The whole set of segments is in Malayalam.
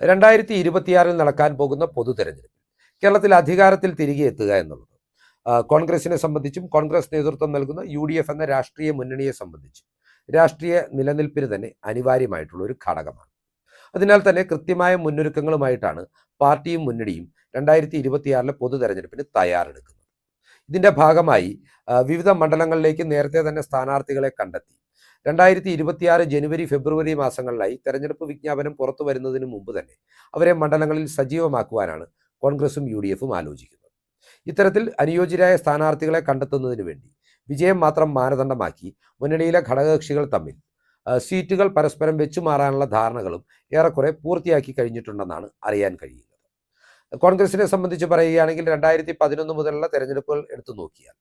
രണ്ടായിരത്തി ഇരുപത്തിയാറിൽ നടക്കാൻ പോകുന്ന പൊതു തെരഞ്ഞെടുപ്പ് കേരളത്തിൽ അധികാരത്തിൽ തിരികെ എത്തുക എന്നുള്ളത്. കോൺഗ്രസിനെ സംബന്ധിച്ചും കോൺഗ്രസ് നേതൃത്വം നൽകുന്ന യു ഡി എഫ് എന്ന രാഷ്ട്രീയ മുന്നണിയെ സംബന്ധിച്ചും രാഷ്ട്രീയ നിലനിൽപ്പിന് തന്നെ അനിവാര്യമായിട്ടുള്ള ഒരു ഘടകമാണ്. അതിനാൽ തന്നെ കൃത്യമായ മുന്നൊരുക്കങ്ങളുമായിട്ടാണ് പാർട്ടിയും മുന്നണിയും രണ്ടായിരത്തി ഇരുപത്തിയാറിലെ പൊതു തെരഞ്ഞെടുപ്പിന് തയ്യാറെടുക്കുന്നത്. ഇതിന്റെ ഭാഗമായി വിവിധ മണ്ഡലങ്ങളിലേക്ക് നേരത്തെ തന്നെ സ്ഥാനാർത്ഥികളെ കണ്ടെത്തി. രണ്ടായിരത്തി ഇരുപത്തിയാറ് ജനുവരി ഫെബ്രുവരി മാസങ്ങളിലായി തെരഞ്ഞെടുപ്പ് വിജ്ഞാപനം പുറത്തു വരുന്നതിന് മുമ്പ് തന്നെ അവരെ മണ്ഡലങ്ങളിൽ സജീവമാക്കുവാനാണ് കോൺഗ്രസും യു ഡി എഫും ആലോചിക്കുന്നത്. ഇത്തരത്തിൽ അനുയോജ്യരായ സ്ഥാനാർത്ഥികളെ കണ്ടെത്തുന്നതിന് വേണ്ടി വിജയം മാത്രം മാനദണ്ഡമാക്കി മുന്നണിയിലെ ഘടകകക്ഷികൾ തമ്മിൽ സീറ്റുകൾ പരസ്പരം വെച്ചുമാറാനുള്ള ധാരണകളും ഏറെക്കുറെ പൂർത്തിയാക്കി കഴിഞ്ഞിട്ടുണ്ടെന്നാണ് അറിയാൻ കഴിയുന്നത്. കോൺഗ്രസിനെ സംബന്ധിച്ച് പറയുകയാണെങ്കിൽ രണ്ടായിരത്തി പതിനൊന്ന് മുതലുള്ള തെരഞ്ഞെടുപ്പുകൾ എടുത്തു നോക്കിയാൽ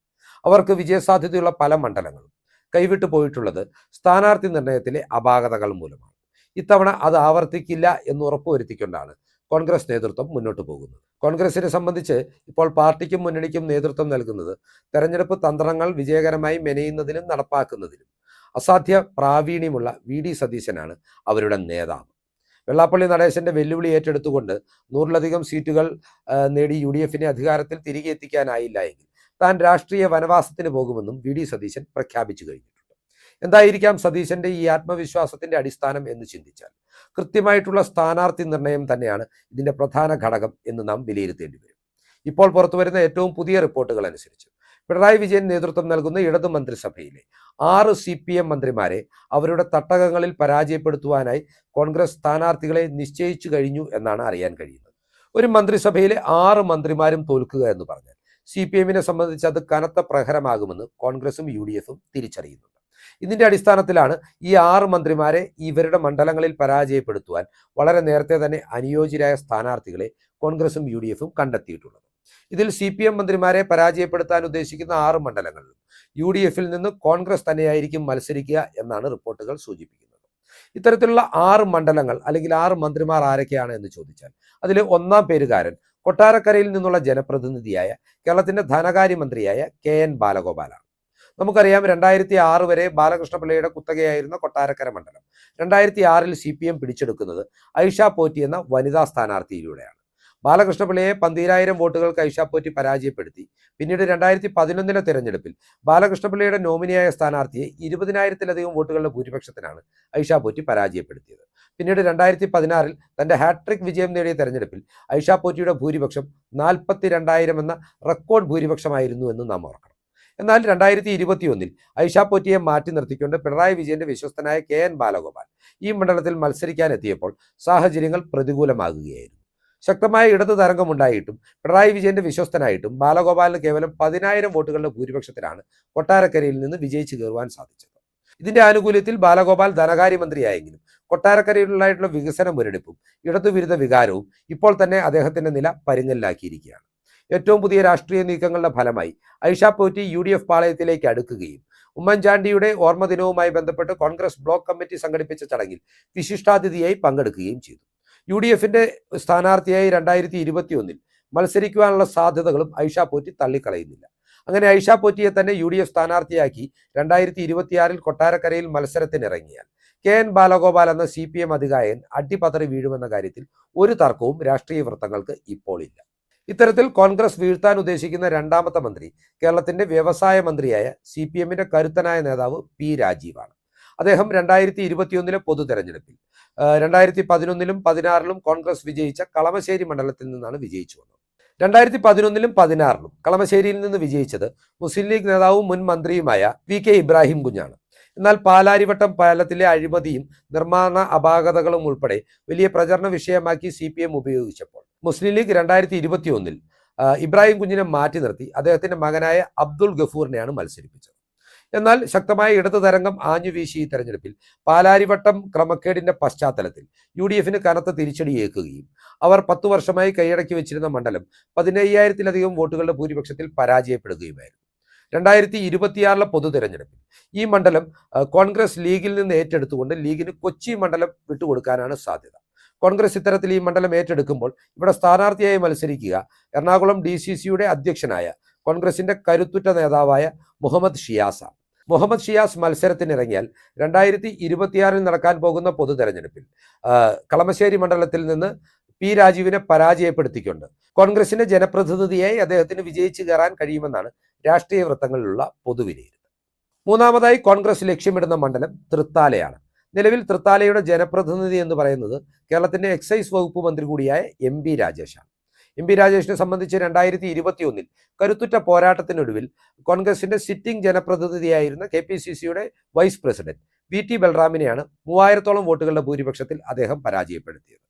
അവർക്ക് വിജയസാധ്യതയുള്ള പല മണ്ഡലങ്ങളും കൈവിട്ടു പോയിട്ടുള്ളത് സ്ഥാനാർത്ഥി നിർണയത്തിലെ അപാകതകൾ മൂലമാണ്. ഇത്തവണ അത് ആവർത്തിക്കില്ല എന്ന് ഉറപ്പുവരുത്തിക്കൊണ്ടാണ് കോൺഗ്രസ് നേതൃത്വം മുന്നോട്ട് പോകുന്നത്. കോൺഗ്രസിനെ സംബന്ധിച്ച് ഇപ്പോൾ പാർട്ടിക്കും മുന്നണിക്കും നേതൃത്വം നൽകുന്നത് തെരഞ്ഞെടുപ്പ് തന്ത്രങ്ങൾ വിജയകരമായി മെനയുന്നതിനും നടപ്പാക്കുന്നതിനും അസാധ്യ പ്രാവീണ്യമുള്ള വി ഡി സതീശനാണ് അവരുടെ നേതാവ്. വെള്ളാപ്പള്ളി നടേശന്റെ വെല്ലുവിളി ഏറ്റെടുത്തുകൊണ്ട് നൂറിലധികം സീറ്റുകൾ നേടി യു ഡി എഫിനെ അധികാരത്തിൽ തിരികെ എത്തിക്കാനായില്ല എങ്കിൽ താൻ രാഷ്ട്രീയ വനവാസത്തിന് പോകുമെന്നും വി ഡി സതീശൻ പ്രഖ്യാപിച്ചു കഴിഞ്ഞിട്ടുണ്ട്. എന്തായിരിക്കാം സതീശന്റെ ഈ ആത്മവിശ്വാസത്തിന്റെ അടിസ്ഥാനം എന്ന് ചിന്തിച്ചാൽ? കൃത്യമായിട്ടുള്ള സ്ഥാനാർത്ഥി നിർണയം തന്നെയാണ് ഇതിന്റെ പ്രധാന ഘടകം എന്ന് നാം വിലയിരുത്തേണ്ടി വരും. ഇപ്പോൾ പുറത്തുവരുന്ന ഏറ്റവും പുതിയ റിപ്പോർട്ടുകൾ അനുസരിച്ച് പിണറായി വിജയൻ നേതൃത്വം നൽകുന്ന ഇടതു മന്ത്രിസഭയിലെ ആറ് സി പി എം മന്ത്രിമാരെ അവരുടെ തട്ടകങ്ങളിൽ പരാജയപ്പെടുത്തുവാനായി കോൺഗ്രസ് സ്ഥാനാർത്ഥികളെ നിശ്ചയിച്ചു കഴിഞ്ഞു എന്നാണ് അറിയാൻ കഴിയുന്നത്. ഒരു മന്ത്രിസഭയിലെ ആറ് മന്ത്രിമാരും തോൽക്കുക എന്ന് പറഞ്ഞാൽ സി പി എമ്മിനെ സംബന്ധിച്ച് അത് കനത്ത പ്രഹരമാകുമെന്ന് കോൺഗ്രസും യു ഡി എഫും തിരിച്ചറിയുന്നുണ്ട്. ഇതിന്റെ അടിസ്ഥാനത്തിലാണ് ഈ ആറ് മന്ത്രിമാരെ ഇവരുടെ മണ്ഡലങ്ങളിൽ പരാജയപ്പെടുത്തുവാൻ വളരെ നേരത്തെ തന്നെ അനുയോജ്യരായ സ്ഥാനാർത്ഥികളെ കോൺഗ്രസും യു ഡി എഫും കണ്ടെത്തിയിട്ടുള്ളത്. ഇതിൽ സി പി എം മന്ത്രിമാരെ പരാജയപ്പെടുത്താൻ ഉദ്ദേശിക്കുന്ന ആറ് മണ്ഡലങ്ങളിലും യു ഡി എഫിൽ നിന്ന് കോൺഗ്രസ് തന്നെയായിരിക്കും മത്സരിക്കുക എന്നാണ് റിപ്പോർട്ടുകൾ സൂചിപ്പിക്കുന്നത്. ഇത്തരത്തിലുള്ള ആറ് മണ്ഡലങ്ങൾ അല്ലെങ്കിൽ ആറ് മന്ത്രിമാർ ആരൊക്കെയാണ് എന്ന് ചോദിച്ചാൽ അതിൽ ഒന്നാം പേരുകാരൻ കൊട്ടാരക്കരയിൽ നിന്നുള്ള ജനപ്രതിനിധിയായ കേരളത്തിന്റെ ധനകാര്യമന്ത്രിയായ കെ എൻ ബാലഗോപാലാണ്. നമുക്കറിയാം രണ്ടായിരത്തി ആറ് വരെ ബാലകൃഷ്ണപിള്ളയുടെ കുത്തകയായിരുന്ന കൊട്ടാരക്കര മണ്ഡലം. രണ്ടായിരത്തി ആറിൽ സി പി എം പിടിച്ചെടുക്കുന്നത് ഐഷ പോറ്റി എന്ന വനിതാ സ്ഥാനാർത്ഥിയിലൂടെയാണ്. ബാലകൃഷ്ണപിള്ളയെ പന്തീരായിരം വോട്ടുകൾ ഐഷ പരാജയപ്പെടുത്തി. പിന്നീട് രണ്ടായിരത്തി പതിനൊന്നിലെ തെരഞ്ഞെടുപ്പിൽ ബാലകൃഷ്ണപിള്ളയുടെ നോമിനിയായ സ്ഥാനാർത്ഥിയെ ഇരുപതിനായിരത്തിലധികം വോട്ടുകളുടെ ഭൂരിപക്ഷത്തിനാണ് ഐഷ പരാജയപ്പെടുത്തിയത്. പിന്നീട് രണ്ടായിരത്തി പതിനാറിൽ തന്റെ ഹാട്രിക് വിജയം നേടിയ തെരഞ്ഞെടുപ്പിൽ ഐഷ ഭൂരിപക്ഷം നാൽപ്പത്തി രണ്ടായിരം എന്ന റെക്കോർഡ് ഭൂരിപക്ഷമായിരുന്നു എന്ന് നാം ഓർക്കണം. എന്നാൽ രണ്ടായിരത്തി ഇരുപത്തിയൊന്നിൽ ഐഷ മാറ്റി നിർത്തിക്കൊണ്ട് പിണറായി വിജയന്റെ വിശ്വസ്തനായ കെ എൻ ബാലഗോപാൽ ഈ മണ്ഡലത്തിൽ മത്സരിക്കാനെത്തിയപ്പോൾ സാഹചര്യങ്ങൾ പ്രതികൂലമാകുകയായിരുന്നു. ശക്തമായ ഇടതു തരംഗമുണ്ടായിട്ടും പിണറായി വിജയന്റെ വിശ്വസ്തനായിട്ടും ബാലഗോപാലിന് കേവലം പതിനായിരം വോട്ടുകളുടെ ഭൂരിപക്ഷത്തിലാണ് കൊട്ടാരക്കരയിൽ നിന്ന് വിജയിച്ചു കയറുവാൻ സാധിച്ചത്. ഇതിന്റെ ആനുകൂല്യത്തിൽ ബാലഗോപാൽ ധനകാര്യമന്ത്രിയായെങ്കിലും കൊട്ടാരക്കരയിലുള്ളതായിട്ടുള്ള വികസന മുരടിപ്പും ഇടതുവിരുദ്ധ വികാരവും ഇപ്പോൾ തന്നെ അദ്ദേഹത്തിന്റെ നില പരുങ്ങലിലാക്കിയിരിക്കുകയാണ്. ഏറ്റവും പുതിയ രാഷ്ട്രീയ നീക്കങ്ങളുടെ ഫലമായി Aisha Potty U D F പാളയത്തിലേക്ക് അടുക്കുകയും ഉമ്മൻചാണ്ടിയുടെ ഓർമ്മ ദിനവുമായി ബന്ധപ്പെട്ട് കോൺഗ്രസ് ബ്ലോക്ക് കമ്മിറ്റി സംഘടിപ്പിച്ച ചടങ്ങിൽ വിശിഷ്ടാതിഥിയായി പങ്കെടുക്കുകയും ചെയ്തു. യു ഡി എഫിന്റെ സ്ഥാനാർത്ഥിയായി രണ്ടായിരത്തി ഇരുപത്തി ഒന്നിൽ മത്സരിക്കുവാനുള്ള സാധ്യതകളും ഐഷ പോറ്റി തള്ളിക്കളയുന്നില്ല. അങ്ങനെ ഐഷ പോറ്റിയെ തന്നെ യു ഡി എഫ് സ്ഥാനാർത്ഥിയാക്കി രണ്ടായിരത്തി ഇരുപത്തിയാറിൽ കൊട്ടാരക്കരയിൽ മത്സരത്തിനിറങ്ങിയാൽ കെ എൻ ബാലഗോപാൽ എന്ന സി പി എം അധികായൻ അട്ടിപ്പതറി വീഴുമെന്ന കാര്യത്തിൽ ഒരു തർക്കവും രാഷ്ട്രീയ വൃത്തങ്ങൾക്ക് ഇപ്പോൾ ഇല്ല. ഇത്തരത്തിൽ കോൺഗ്രസ് വീഴ്ത്താൻ ഉദ്ദേശിക്കുന്ന രണ്ടാമത്തെ മന്ത്രി കേരളത്തിന്റെ വ്യവസായ മന്ത്രിയായ സി പി എമ്മിന്റെ കരുത്തനായ നേതാവ് പി രാജീവാണ്. അദ്ദേഹം രണ്ടായിരത്തി ഇരുപത്തിയൊന്നിലെ പൊതു തെരഞ്ഞെടുപ്പിൽ രണ്ടായിരത്തി പതിനൊന്നിലും പതിനാറിലും കോൺഗ്രസ് വിജയിച്ച കളമശ്ശേരി മണ്ഡലത്തിൽ നിന്നാണ് വിജയിച്ചു വന്നത്. രണ്ടായിരത്തി പതിനൊന്നിലും പതിനാറിലും കളമശ്ശേരിയിൽ നിന്ന് വിജയിച്ചത് മുസ്ലിം ലീഗ് നേതാവും മുൻ മന്ത്രിയുമായ വി കെ ഇബ്രാഹിം കുഞ്ഞാണ്. എന്നാൽ പാലാരിവട്ടം പാലത്തിലെ അഴിമതിയും നിർമ്മാണ അപാകതകളും ഉൾപ്പെടെ വലിയ പ്രചരണ വിഷയമാക്കി സി പി എം ഉപയോഗിച്ചപ്പോൾ മുസ്ലിം ലീഗ് രണ്ടായിരത്തി ഇരുപത്തി ഒന്നിൽ ഇബ്രാഹിം കുഞ്ഞിനെ മാറ്റി നിർത്തി. അദ്ദേഹത്തിന്റെ മകനായ അബ്ദുൾ ഗഫൂറിനെയാണ് മത്സരിപ്പിച്ചത്. എന്നാൽ ശക്തമായ ഇടതു തരംഗം ആഞ്ഞു വീശി ഈ തെരഞ്ഞെടുപ്പിൽ. പാലാരിവട്ടം ക്രമക്കേടിന്റെ പശ്ചാത്തലത്തിൽ യു ഡി എഫിന് കനത്ത തിരിച്ചടിയേക്കുകയും അവർ പത്തു വർഷമായി കൈയടക്കി വെച്ചിരുന്ന മണ്ഡലം പതിനയ്യായിരത്തിലധികം വോട്ടുകളുടെ ഭൂരിപക്ഷത്തിൽ പരാജയപ്പെടുകയുമായിരുന്നു. രണ്ടായിരത്തി ഇരുപത്തിയാറിലെ പൊതു തെരഞ്ഞെടുപ്പിൽ ഈ മണ്ഡലം കോൺഗ്രസ് ലീഗിൽ നിന്ന് ഏറ്റെടുത്തുകൊണ്ട് ലീഗിന് കൊച്ചി മണ്ഡലം വിട്ടുകൊടുക്കാനാണ് സാധ്യത. കോൺഗ്രസ് ഇത്തരത്തിൽ ഈ മണ്ഡലം ഏറ്റെടുക്കുമ്പോൾ ഇവിടെ സ്ഥാനാർത്ഥിയായി മത്സരിക്കുക എറണാകുളം ഡി സി സിയുടെ അധ്യക്ഷനായ കോൺഗ്രസിന്റെ കരുത്തുറ്റ നേതാവായ മുഹമ്മദ് ഷിയാസാണ്. മുഹമ്മദ് ഷിയാസ് മത്സരത്തിനിറങ്ങിയാൽ രണ്ടായിരത്തി ഇരുപത്തിയാറിൽ നടക്കാൻ പോകുന്ന പൊതു തെരഞ്ഞെടുപ്പിൽ കളമശ്ശേരി മണ്ഡലത്തിൽ നിന്ന് പി രാജീവിനെ പരാജയപ്പെടുത്തിക്കൊണ്ട് കോൺഗ്രസിന്റെ ജനപ്രതിനിധിയായി അദ്ദേഹത്തിന് വിജയിച്ചു കയറാൻ കഴിയുമെന്നാണ് രാഷ്ട്രീയ വൃത്തങ്ങളിലുള്ള പൊതുവിലയിരുത്തൽ. മൂന്നാമതായി കോൺഗ്രസ് ലക്ഷ്യമിടുന്ന മണ്ഡലം തൃത്താലയാണ്. നിലവിൽ തൃത്താലയുടെ ജനപ്രതിനിധി എന്ന് പറയുന്നത് കേരളത്തിന്റെ എക്സൈസ് വകുപ്പ് മന്ത്രി കൂടിയായ എം രാജേഷാണ്. എം പി രാജേഷിനെ സംബന്ധിച്ച് രണ്ടായിരത്തി ഇരുപത്തി ഒന്നിൽ കരുത്തുറ്റ പോരാട്ടത്തിനൊടുവിൽ കോൺഗ്രസിന്റെ സിറ്റിംഗ് ജനപ്രതിനിധിയായിരുന്ന കെ പി സി സിയുടെ വൈസ് പ്രസിഡന്റ് വി ടി ബൽറാമിനെയാണ് മൂവായിരത്തോളം വോട്ടുകളുടെ ഭൂരിപക്ഷത്തിൽ അദ്ദേഹം പരാജയപ്പെടുത്തിയത്.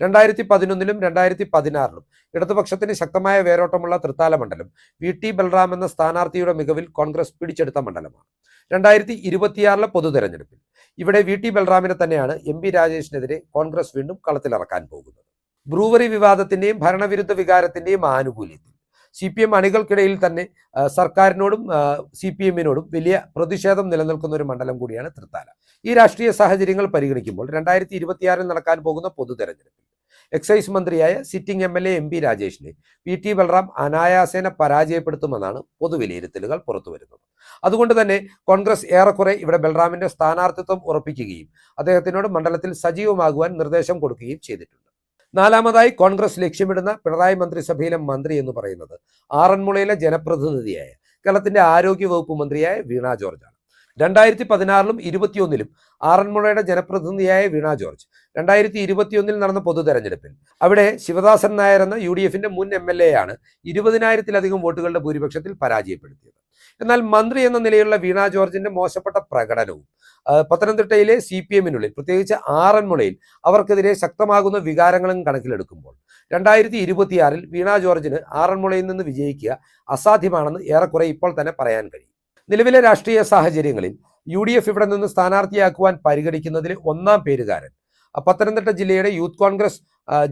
രണ്ടായിരത്തി പതിനൊന്നിലും രണ്ടായിരത്തി പതിനാറിലും ഇടതുപക്ഷത്തിന് ശക്തമായ വേരോട്ടമുള്ള തൃത്താല മണ്ഡലം വി ടി ബൽറാം എന്ന സ്ഥാനാർത്ഥിയുടെ മികവിൽ കോൺഗ്രസ് പിടിച്ചെടുത്ത മണ്ഡലമാണ്. രണ്ടായിരത്തി ഇരുപത്തിയാറിലെ പൊതു തെരഞ്ഞെടുപ്പിൽ ഇവിടെ വി ടി ബൽറാമിനെ തന്നെയാണ് എം പി രാജേഷിനെതിരെ കോൺഗ്രസ് വീണ്ടും കളത്തിലിറക്കാൻ പോകുന്നത്. ബ്രൂവറി വിവാദത്തിന്റെയും ഭരണവിരുദ്ധ വികാരത്തിന്റെയും ആനുകൂല്യത്തിൽ. സി പി എം അണികൾക്കിടയിൽ തന്നെ സർക്കാരിനോടും സി പി എമ്മിനോടും വലിയ പ്രതിഷേധം നിലനിൽക്കുന്ന ഒരു മണ്ഡലം കൂടിയാണ് തൃത്താല. ഈ രാഷ്ട്രീയ സാഹചര്യങ്ങൾ പരിഗണിക്കുമ്പോൾ രണ്ടായിരത്തി ഇരുപത്തിയാറിൽ നടക്കാൻ പോകുന്ന പൊതു തെരഞ്ഞെടുപ്പിൽ എക്സൈസ് മന്ത്രിയായ sitting M L A M P രാജേഷിനെ P T Balram അനായാസേന പരാജയപ്പെടുത്തുമെന്നാണ് പൊതുവിലയിരുത്തലുകൾ പുറത്തുവരുന്നത്. അതുകൊണ്ട് തന്നെ കോൺഗ്രസ് ഏറെക്കുറെ ഇവിടെ ബൽറാമിന്റെ സ്ഥാനാർത്ഥിത്വം ഉറപ്പിക്കുകയും അദ്ദേഹത്തിനോട് മണ്ഡലത്തിൽ സജീവമാകുവാൻ നിർദ്ദേശം കൊടുക്കുകയും ചെയ്തിട്ടുണ്ട്. നാലാമതായി കോൺഗ്രസ് ലക്ഷ്യമിടുന്ന പിണറായി മന്ത്രിസഭയിലെ മന്ത്രി എന്ന് പറയുന്നത് ആറന്മുളയിലെ ജനപ്രതിനിധിയായ കേരളത്തിന്റെ ആരോഗ്യ വകുപ്പ് മന്ത്രിയായ വീണ ജോർജാണ്. രണ്ടായിരത്തി പതിനാറിലും ഇരുപത്തിയൊന്നിലും ആറന്മുളയുടെ ജനപ്രതിനിധിയായ വീണ ജോർജ്. രണ്ടായിരത്തി ഇരുപത്തിയൊന്നിൽ നടന്ന പൊതു തെരഞ്ഞെടുപ്പിൽ അവിടെ ശിവദാസൻ നായർ എന്ന യു ഡി എഫിന്റെ മുൻ എം എൽ എ ആണ് ഇരുപതിനായിരത്തിലധികം വോട്ടുകളുടെ ഭൂരിപക്ഷത്തിൽ പരാജയപ്പെടുത്തിയത്. എന്നാൽ മന്ത്രി എന്ന നിലയിലുള്ള വീണ ജോർജിന്റെ മോശപ്പെട്ട പ്രകടനവും പത്തനംതിട്ടയിലെ സി പി എമ്മിനുള്ളിൽ പ്രത്യേകിച്ച് ആറന്മുളയിൽ അവർക്കെതിരെ ശക്തമാകുന്ന വികാരങ്ങളും കണക്കിലെടുക്കുമ്പോൾ രണ്ടായിരത്തി ഇരുപത്തിയാറിൽ വീണ ജോർജിന് ആറന്മുളയിൽ നിന്ന് വിജയിക്കുക അസാധ്യമാണെന്ന് ഏറെക്കുറെ ഇപ്പോൾ തന്നെ പറയാൻ കഴിയും. നിലവിലെ രാഷ്ട്രീയ സാഹചര്യങ്ങളിൽ യു ഡി എഫ് ഇവിടെ നിന്ന് സ്ഥാനാർത്ഥിയാക്കുവാൻ പരിഗണിക്കുന്നതിൽ ഒന്നാം പേരുകാരൻ. പത്തനംതിട്ട ജില്ലയുടെ യൂത്ത് കോൺഗ്രസ്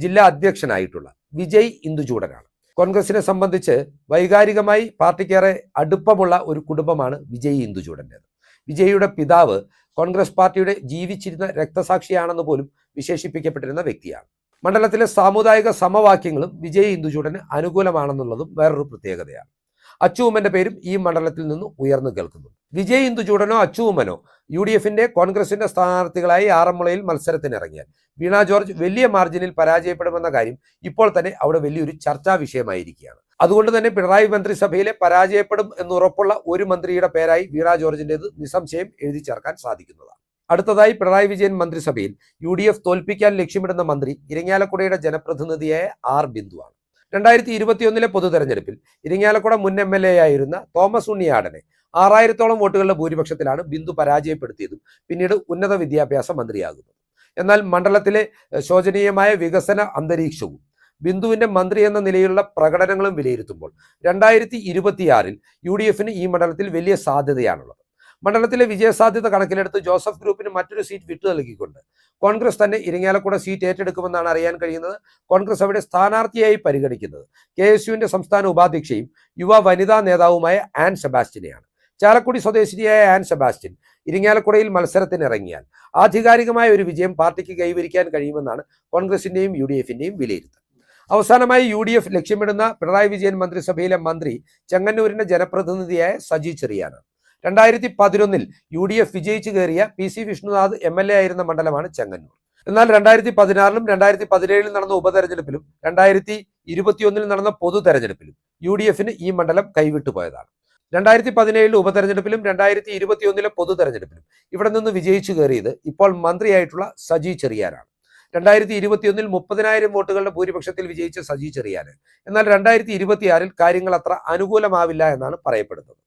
ജില്ലാ അധ്യക്ഷനായിട്ടുള്ള വിജയ് ഇന്ദുചൂടനാണ്. കോൺഗ്രസിനെ സംബന്ധിച്ച് വൈകാരികമായി പാർട്ടിക്കേറെ അടുപ്പമുള്ള ഒരു കുടുംബമാണ് വിജയ് ഇന്ദുചൂടന്റേത്. വിജയിയുടെ പിതാവ് കോൺഗ്രസ് പാർട്ടിയുടെ ജീവിച്ചിരുന്ന രക്തസാക്ഷിയാണെന്ന് പോലും വിശേഷിപ്പിക്കപ്പെട്ടിരുന്ന വ്യക്തിയാണ്. മണ്ഡലത്തിലെ സാമുദായിക സമവാക്യങ്ങളും വിജയ് ഇന്ദുചൂടന് അനുകൂലമാണെന്നുള്ളതും വേറൊരു പ്രത്യേകതയാണ്. അച്ചുവുമ്മന്റെ പേരും ഈ മണ്ഡലത്തിൽ നിന്ന് ഉയർന്നു കേൾക്കുന്നു വിജയ് ഇന്ദുചൂടനോ അച്ചുവുമ്മനോ യു ഡി എഫിന്റെ കോൺഗ്രസിന്റെ സ്ഥാനാർത്ഥികളായി ആറന്മുളയിൽ മത്സരത്തിനിറങ്ങിയാൽ വീണ ജോർജ് വലിയ മാർജിനിൽ പരാജയപ്പെടുമെന്ന കാര്യം ഇപ്പോൾ തന്നെ അവിടെ വലിയൊരു ചർച്ചാ വിഷയമായിരിക്കുകയാണ്. അതുകൊണ്ട് തന്നെ പിണറായി മന്ത്രിസഭയിലെ പരാജയപ്പെടും എന്ന് ഉറപ്പുള്ള ഒരു മന്ത്രിയുടെ പേരായി വീണ ജോർജിന്റേത് നിസ്സംശയം എഴുതി ചേർക്കാൻ സാധിക്കുന്നതാണ്. അടുത്തതായി പിണറായി വിജയൻ മന്ത്രിസഭയിൽ യു ഡി എഫ് തോൽപ്പിക്കാൻ ലക്ഷ്യമിടുന്ന മന്ത്രി ഇരങ്ങാലക്കുടയുടെ ജനപ്രതിനിധിയായ ആർ ബിന്ദുവാണ്. രണ്ടായിരത്തി ഇരുപത്തിയൊന്നിലെ പൊതു തെരഞ്ഞെടുപ്പിൽ ഇരിങ്ങാലക്കുട മുൻ എം എൽ എ ആയിരുന്ന തോമസ് ഉണ്ണിയാടനെ ആറായിരത്തോളം വോട്ടുകളുടെ ഭൂരിപക്ഷത്തിലാണ് ബിന്ദു പരാജയപ്പെടുത്തിയതും പിന്നീട് ഉന്നത വിദ്യാഭ്യാസ മന്ത്രിയാകുന്നത്. എന്നാൽ മണ്ഡലത്തിലെ ശോചനീയമായ വികസന അന്തരീക്ഷവും ബിന്ദുവിന്റെ മന്ത്രി എന്ന നിലയിലുള്ള പ്രകടനങ്ങളും വിലയിരുത്തുമ്പോൾ രണ്ടായിരത്തി ഇരുപത്തിയാറിൽ യു ഡി എഫിന് ഈ മണ്ഡലത്തിൽ വലിയ സാധ്യതയാണുള്ളത്. മണ്ഡലത്തിലെ വിജയസാധ്യത കണക്കിലെടുത്ത് ജോസഫ് ഗ്രൂപ്പിന് മറ്റൊരു സീറ്റ് വിട്ടു നൽകിക്കൊണ്ട് കോൺഗ്രസ് തന്നെ ഇരിങ്ങാലക്കുട സീറ്റ് ഏറ്റെടുക്കുമെന്നാണ് അറിയാൻ കഴിയുന്നത്. കോൺഗ്രസ് അവിടെ സ്ഥാനാർത്ഥിയായി പരിഗണിക്കുന്നത്. കെ എസ് യുവിന്റെ സംസ്ഥാന ഉപാധ്യക്ഷയും യുവ വനിതാ നേതാവുമായ ആൻ സെബാസ്റ്റിനെയാണ് ചാലക്കുടി സ്വദേശിനിയായ ആൻ സെബാസ്റ്റ്യൻ ഇരിങ്ങാലക്കുടയിൽ മത്സരത്തിനിറങ്ങിയാൽ ആധികാരികമായ ഒരു വിജയം പാർട്ടിക്ക് കൈവരിക്കാൻ കഴിയുമെന്നാണ് കോൺഗ്രസിന്റെയും യു ഡി എഫിന്റെയും വിലയിരുത്തൽ. അവസാനമായി യു ഡി എഫ് ലക്ഷ്യമിടുന്ന പിണറായി വിജയൻ മന്ത്രിസഭയിലെ മന്ത്രി ചെങ്ങന്നൂരിന്റെ ജനപ്രതിനിധിയായ സജി ചെറിയാനാണ്. രണ്ടായിരത്തി പതിനൊന്നിൽ യു ഡി എഫ് വിജയിച്ചു കയറിയ P C Vishnunath M L A ആയിരുന്ന മണ്ഡലമാണ് ചെങ്ങന്നൂർ. എന്നാൽ രണ്ടായിരത്തി പതിനാറിലും രണ്ടായിരത്തി പതിനേഴിലും നടന്ന ഉപതെരഞ്ഞെടുപ്പിലും രണ്ടായിരത്തി ഇരുപത്തിയൊന്നിൽ നടന്ന പൊതു തെരഞ്ഞെടുപ്പിലും യു ഡി എഫിന് ഈ മണ്ഡലം കൈവിട്ടു പോയതാണ്. രണ്ടായിരത്തി പതിനേഴിലെ ഉപതെരഞ്ഞെടുപ്പിലും രണ്ടായിരത്തി ഇരുപത്തിയൊന്നിലെ പൊതു തെരഞ്ഞെടുപ്പിലും ഇവിടെ നിന്ന് വിജയിച്ചു കയറിയത് ഇപ്പോൾ മന്ത്രിയായിട്ടുള്ള സജി ചെറിയാനാണ് രണ്ടായിരത്തി ഇരുപത്തിയൊന്നിൽ മുപ്പതിനായിരം വോട്ടുകളുടെ ഭൂരിപക്ഷത്തിൽ വിജയിച്ച സജി ചെറിയാന് എന്നാൽ രണ്ടായിരത്തി ഇരുപത്തിയാറിൽ കാര്യങ്ങൾ അത്ര അനുകൂലമാവില്ല എന്നാണ് പറയപ്പെടുന്നത്.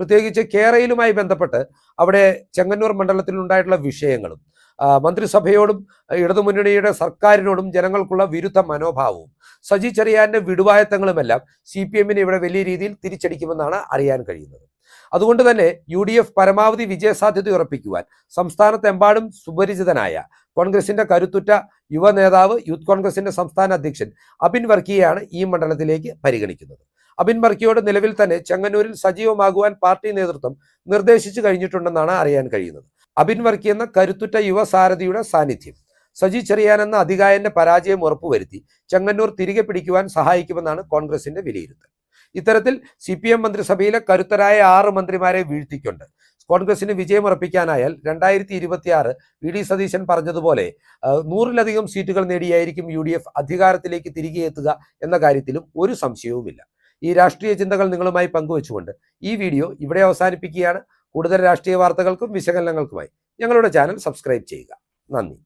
പ്രത്യേകിച്ച് കേരയിലുമായി ബന്ധപ്പെട്ട് അവിടെ ചെങ്ങന്നൂർ മണ്ഡലത്തിൽ ഉണ്ടായിട്ടുള്ള വിഷയങ്ങളും മന്ത്രിസഭയോടും ഇടതുമുന്നണിയുടെ സർക്കാരിനോടും ജനങ്ങൾക്കുള്ള വിരുദ്ധ മനോഭാവവും സജി ചെറിയാന്റെ വിടുവായത്തങ്ങളുമെല്ലാം സി പി എമ്മിനെ ഇവിടെ വലിയ രീതിയിൽ തിരിച്ചടിക്കുമെന്നാണ് അറിയാൻ കഴിയുന്നത്. അതുകൊണ്ട് തന്നെ യു ഡി എഫ് പരമാവധി വിജയസാധ്യത ഉറപ്പിക്കുവാൻ സംസ്ഥാനത്തെമ്പാടും സുപരിചിതനായ കോൺഗ്രസിന്റെ കരുത്തുറ്റ യുവ നേതാവ് യൂത്ത് കോൺഗ്രസിന്റെ സംസ്ഥാന അധ്യക്ഷൻ അബിൻ വർക്കിയെയാണ് ഈ മണ്ഡലത്തിലേക്ക് പരിഗണിക്കുന്നത്. അബിൻ വർക്കിയോട് നിലവിൽ തന്നെ ചെങ്ങന്നൂരിൽ സജീവമാകുവാൻ പാർട്ടി നേതൃത്വം നിർദ്ദേശിച്ചു കഴിഞ്ഞിട്ടുണ്ടെന്നാണ് അറിയാൻ കഴിയുന്നത്. അബിൻ വർക്കി എന്ന കരുത്തുറ്റ യുവ സാരഥിയുടെ സാന്നിധ്യം സജി ചെറിയാൻ എന്ന അധികായന്റെ പരാജയം ഉറപ്പുവരുത്തി ചെങ്ങന്നൂർ തിരികെ പിടിക്കുവാൻ സഹായിക്കുമെന്നാണ് കോൺഗ്രസിന്റെ വിലയിരുത്തൽ. ഇത്തരത്തിൽ സി പി എം മന്ത്രിസഭയിലെ കരുത്തരായ ആറ് മന്ത്രിമാരെ വീഴ്ത്തിക്കൊണ്ട് കോൺഗ്രസിന് വിജയമുറപ്പിക്കാനായാൽ രണ്ടായിരത്തി ഇരുപത്തിയാറ് വി ഡി സതീശൻ പറഞ്ഞതുപോലെ നൂറിലധികം സീറ്റുകൾ നേടിയായിരിക്കും യു ഡി എഫ് അധികാരത്തിലേക്ക് തിരികെ എത്തുക എന്ന കാര്യത്തിലും ഒരു സംശയവുമില്ല. ഈ രാഷ്ട്രീയ ചിന്തകൾ നിങ്ങളുമായി പങ്കുവച്ചുകൊണ്ട് ഈ വീഡിയോ ഇവിടെ അവസാനിപ്പിക്കുകയാണ്. കൂടുതൽ രാഷ്ട്രീയ വാർത്തകൾക്കും വിശകലനങ്ങൾക്കുമായി ഞങ്ങളുടെ ചാനൽ സബ്സ്ക്രൈബ് ചെയ്യുക. നന്ദി.